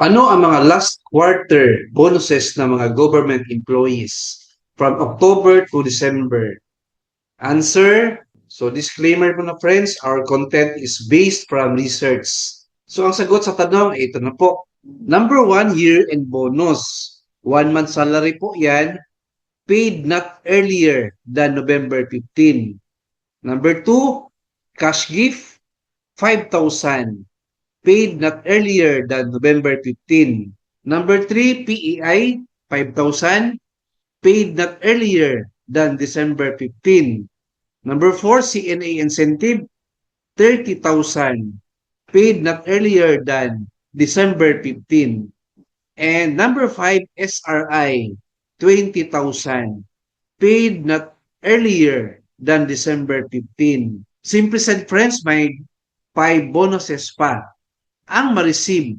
Ano ang mga last quarter bonuses ng mga government employees from October to December? Answer. So disclaimer po na friends, our content is based from research. So ang sagot sa tanong, ito na po. Number one, year-end bonus. One month salary po yan, paid not earlier than November 15. Number two, cash gift, 5,000 paid not earlier than November 15. Number 3, PEI, 5,000, paid not earlier than December 15. Number 4, CNA incentive, 30,000, paid not earlier than December 15. And number 5, SRI, 20,000, paid not earlier than December 15. Simply said, friends, may 5 bonuses pa ang ma-receive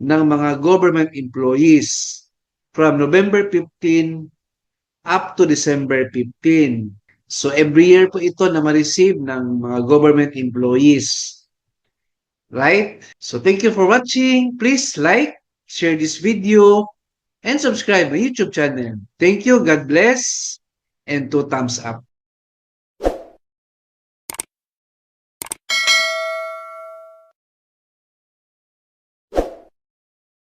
ng mga government employees from November 15 up to December 15. So every year po ito na ma-receive ng mga government employees. Right? So thank you for watching. Please like, share this video, and subscribe my YouTube channel. Thank you. God bless. And two thumbs up.